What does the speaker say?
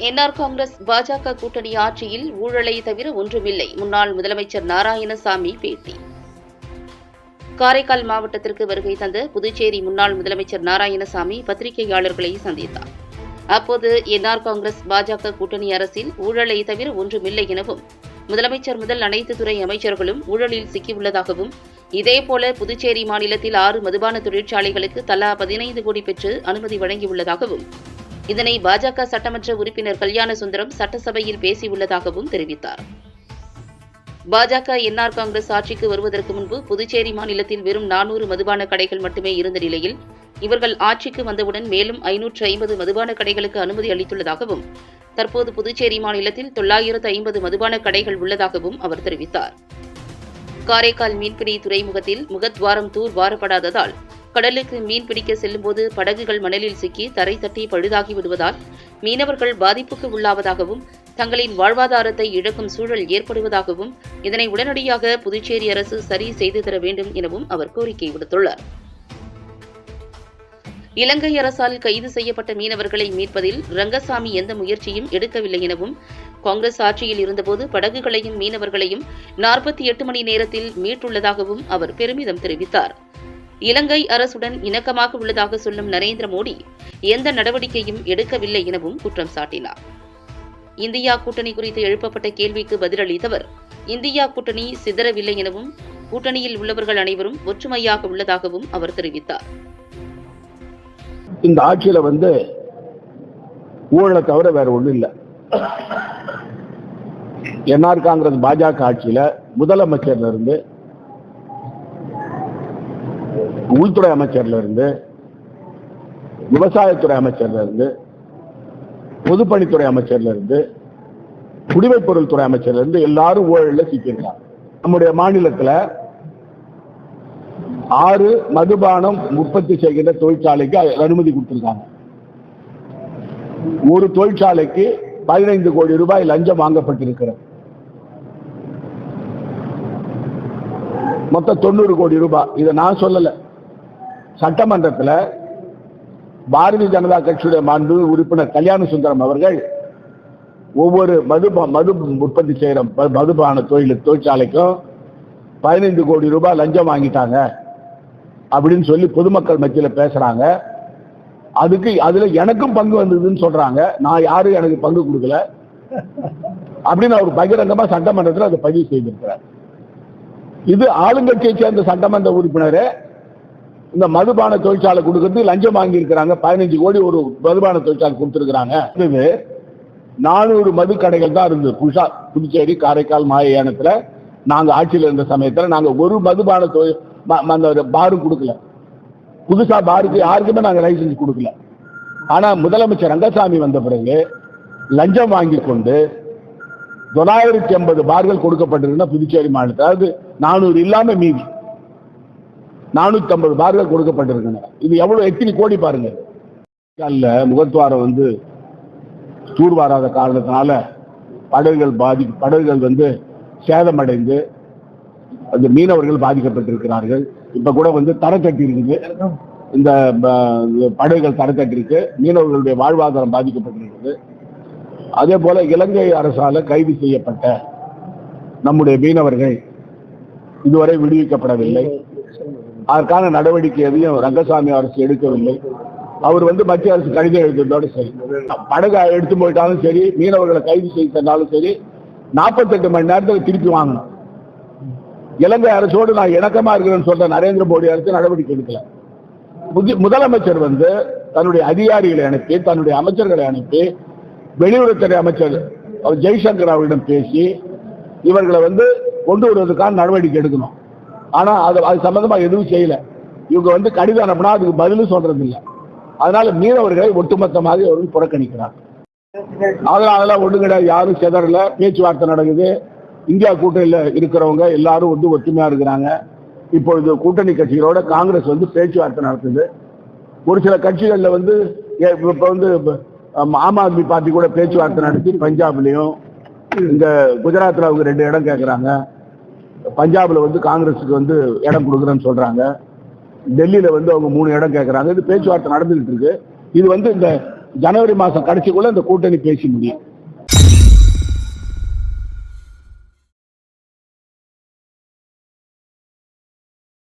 NR Congress பாஜக கூட்டணி ஆட்சியில் ஊழலை தவிர ஒன்றுமில்லை. முன்னாள் முதலமைச்சர் நாராயணசாமி பேட்டி. காரைக்கால் மாவட்டத்திற்கு வருகை தந்த புதுச்சேரி முன்னாள் முதலமைச்சர் நாராயணசாமி பத்திரிகையாளர்களை சந்தித்தார். அப்போது என்ஆர் காங்கிரஸ் பாஜக கூட்டணி அரசில் ஊழலை தவிர ஒன்றுமில்லை எனவும் முதலமைச்சர் முதல் அனைத்து துறை அமைச்சர்களும் ஊழலில் சிக்கியுள்ளதாகவும் இதேபோல புதுச்சேரி மாநிலத்தில் ஆறு மதுபான தொழிற்சாலைகளுக்கு தலா பதினைந்து கோடி பெற்று அனுமதி வழங்கியுள்ளதாகவும் இதனை பாஜக சட்டமன்ற உறுப்பினர் கல்யாண சுந்தரம் சட்டசபையில் பேசியுள்ளதாகவும் தெரிவித்தார். பாஜக என்ஆர் காங்கிரஸ் ஆட்சிக்கு வருவதற்கு முன்பு புதுச்சேரி மாநிலத்தில் வெறும் நானூறு மதுபான கடைகள் மட்டுமே இருந்த நிலையில் இவர்கள் ஆட்சிக்கு வந்தவுடன் மேலும் ஐநூற்று ஐம்பது மதுபான கடைகளுக்கு அனுமதி அளித்துள்ளதாகவும் தற்போது புதுச்சேரி மாநிலத்தில் தொள்ளாயிரத்து ஐம்பது மதுபான கடைகள் உள்ளதாகவும் அவர் தெரிவித்தார். காரைக்கால் மீன்பிடி துறைமுகத்தில் முகத்வாரம் தூர் வாரப்படாததால் கடலுக்கு மீன் பிடிக்க செல்லும்போது படகுகள் மணலில் சிக்கி தரை தட்டி பழுதாகி விடுவதால் மீனவர்கள் பாதிப்புக்கு உள்ளாவதாகவும் தங்களின் வாழ்வாதாரத்தை இழக்கும் சூழல் ஏற்படுவதாகவும் இதனை உடனடியாக புதுச்சேரி அரசு சரி செய்து தர வேண்டும் எனவும் அவர் கோரிக்கை விடுத்துள்ளார். இலங்கை அரசால் கைது செய்யப்பட்ட மீனவர்களை மீட்பதில் ரங்கசாமி எந்த முயற்சியும் எடுக்கவில்லை எனவும் காங்கிரஸ் ஆட்சியில் இருந்தபோது படகுகளையும் மீனவர்களையும் நாற்பத்தி எட்டு மணி நேரத்தில் மீட்டுள்ளதாகவும் அவர் பெருமிதம் தெரிவித்தார். இலங்கை அரசுடன் இணக்கமாக உள்ளதாக சொல்லும் நரேந்திர மோடி எந்த நடவடிக்கையும் எடுக்கவில்லை எனவும் குற்றம் சாட்டினார். இந்தியா கூட்டணி குறித்து எழுப்பப்பட்ட கேள்விக்கு பதிலளித்தவர் இந்தியா கூட்டணி சிதறவில்லை எனவும் கூட்டணியில் உள்ளவர்கள் அனைவரும் ஒற்றுமையாக உள்ளதாகவும் அவர் தெரிவித்தார். இந்த ஆட்சியில வந்து ஊழலை தவிர வேற ஒண்ணும் இல்லை. என்ஆர் காங்கிரஸ் பாஜக ஆட்சியில முதலமைச்சர்ல இருந்து உள்துறை அமைச்சர்ல இருந்து விவசாயத்துறை அமைச்சர்ல இருந்து பொதுப்பணித்துறை அமைச்சர்ல இருந்து குடிமைப் பொருள் துறை அமைச்சர்ல இருந்து எல்லாரும் ஊழல்ல சிக்கியிருக்காங்க. நம்முடைய மாநிலத்துல ஆறு மதுபானம் உற்பத்தி செய்கின்ற தொழிற்சாலைக்கு அனுமதி கொடுத்திருக்காங்க. ஒரு தொழிற்சாலைக்கு பதினைந்து கோடி ரூபாய் லஞ்சம் வாங்கப்பட்டிருக்கிறது. மொத்தம் தொண்ணூறு கோடி ரூபாய். இதை நான் சொல்லல. சட்டமன்றத்தில் பாரதிய ஜனதா கட்சியுடைய மாண்பு உறுப்பினர் கல்யாண சுந்தரம் அவர்கள் ஒவ்வொரு மது மது உற்பத்தி செய்கிற மதுபான தொழில் தொழிற்சாலைக்கும் பதினைந்து கோடி ரூபாய் லஞ்சம் வாங்கிட்டாங்க அப்படின்னு சொல்லி பொதுமக்கள் மத்தியில் பேசுகிறாங்க அதுக்கு அதில் எனக்கும் பங்கு வந்ததுன்னு சொல்கிறாங்க நான் யாரும் எனக்கு பங்கு கொடுக்கல. அப்படின்னு அவர் பகிரங்கமாக சட்டமன்றத்தில் அதை பதிவு செய்திருக்கிறார். இது ஆளுங்கட்சியை சேர்ந்த சட்டமன்ற உறுப்பினர். இந்த மதுபான தொழிற்சாலை கொடுக்கறது லஞ்சம் வாங்கி இருக்கிறாங்க பதினஞ்சு கோடி ஒரு மதுபான தொழிற்சாலை கொடுத்துருக்குறாங்க. நானூறு மது கடைகள் தான் இருந்தது. புதுசா புதுச்சேரி காரைக்கால் மாயானத்துல நாங்க ஆட்சியில் இருந்த சமயத்துல நாங்க ஒரு மதுபான தொழில் ம- ம- அந்த பாரும் கொடுக்கல. புதுசா பாருக்கு யாருக்குமே நாங்க லைசன்ஸ் கொடுக்கல. ஆனா முதலமைச்சர் ரங்கசாமி வந்த பிறகு லஞ்சம் வாங்கி கொண்டு தொள்ளாயிரத்தி ஐம்பது பார்கள் கொடுக்கப்பட்டிருந்தா புதுச்சேரி மாநிலத்தில். அதாவது நானூறு இல்லாம மீதி. நானூத்தி ஐம்பது பார்கள் கொடுக்கப்பட்டிருக்கின்றன. இது எவ்வளவு எத்தனை கோடி பாருங்க. அல்ல முகத்வாரம் வந்து தூர்வாராத காரணத்தினால படகுகள் பாதி படகுகள் வந்து சேதமடைந்து அந்த மீனவர்கள் பாதிக்கப்பட்டிருக்கிறார்கள். இப்ப கூட வந்து தரை இருக்குது. இந்த படகுகள் தரை இருக்கு மீனவர்களுடைய வாழ்வாதாரம் பாதிக்கப்பட்டிருக்கிறது. அதே போல இலங்கை அரசால கைது செய்யப்பட்ட நம்முடைய மீனவர்கள் இதுவரை விடுவிக்கப்படவில்லை. அதற்கான நடவடிக்கை எதையும் ரங்கசாமி அரசு எடுக்கவில்லை. அவர் வந்து மத்திய அரசு கடிதம் எழுதுறதோட சரி. படகு எடுத்து போயிட்டாலும் சரி மீனவர்களை கைது செய்தாலும் சரி நாற்பத்தெட்டு மணி நேரத்தில் திருப்பி வாங்கணும். இலங்கை அரசோடு நான் இணக்கமா இருக்கிறேன்னு சொல்ற நரேந்திர மோடி அரசு நடவடிக்கை எடுக்கல. முதலமைச்சர் வந்து தன்னுடைய அதிகாரிகளை அனுப்பி தன்னுடைய அமைச்சர்களை அனுப்பி வெளியுறவுத்துறை அமைச்சர் ஜெய்சங்கர் அவரிடம் பேசி இவர்களை வந்து கொண்டு வருவதற்கான நடவடிக்கை எடுக்கணும். ஆனா அது அது சம்பந்தமா எதுவும் செய்யல. இவங்க வந்து கடிதம் அனுப்புனா அதுக்கு பதிலும் சொல்றது இல்லை அதனால மீனவர்களை ஒட்டுமொத்தமாக அவர்கள் புறக்கணிக்கிறார். அதனாலலாம் ஒண்ணு கிடையாது. யாரும் செதறல. பேச்சுவார்த்தை நடக்குது. இந்தியா கூட்டணியில இருக்கிறவங்க எல்லாரும் வந்து ஒற்றுமையா இருக்கிறாங்க. இப்பொழுது கூட்டணி கட்சிகளோட காங்கிரஸ் வந்து பேச்சுவார்த்தை நடத்துது. ஒரு சில கட்சிகளில் வந்து ஏ- வந்து ஆம், ஆத்மி பார்ட்டி கூட பேச்சுவார்த்தை நடத்தி பஞ்சாப்லையும் இந்த குஜராத்தில் அவங்க ரெண்டு இடம் கேட்குறாங்க பஞ்சாப்ல வந்து காங்கிரஸுக்கு வந்து இடம் கொடுக்குறேன்னு சொல்றாங்க. டெல்லியில வந்து அவங்க மூணு இடம் கேட்கறாங்க இது பேச்சுவார்த்தை நடந்துகிட்டு இருக்கு. இது வந்து இந்த ஜனவரி மாசம் கடைசிக்குள்ள இந்த கூட்டணி பேசி முடியும்.